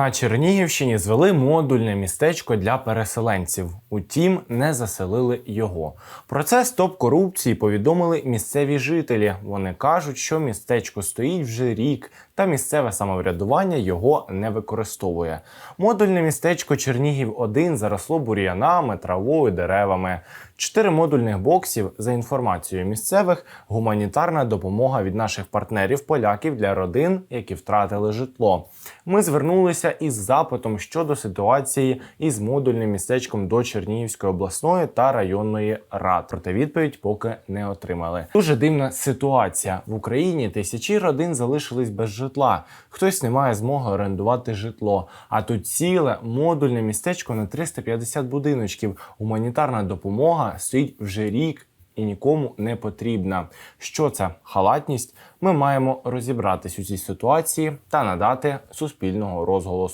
На Чернігівщині звели модульне містечко для переселенців. Утім, не заселили його. Про це стоп корупції повідомили місцеві жителі. Вони кажуть, що містечко стоїть вже рік, та місцеве самоврядування його не використовує. Модульне містечко Чернігів 1 заросло бур'янами, травою, деревами. Чотири модульних боксів, за інформацією місцевих, гуманітарна допомога від наших партнерів поляків для родин, які втратили житло. Ми звернулися із запитом щодо ситуації із модульним містечком до Чернігівської обласної та районної рад. Проте відповідь поки не отримали. Дуже дивна ситуація в Україні. Тисячі родин залишились без житла. Хтось не має змоги орендувати житло. А тут ціле модульне містечко на 350 будиночків. Гуманітарна допомога стоїть вже рік і нікому не потрібна. Що це халатність? Ми маємо розібратись у цій ситуації та надати суспільного розголосу.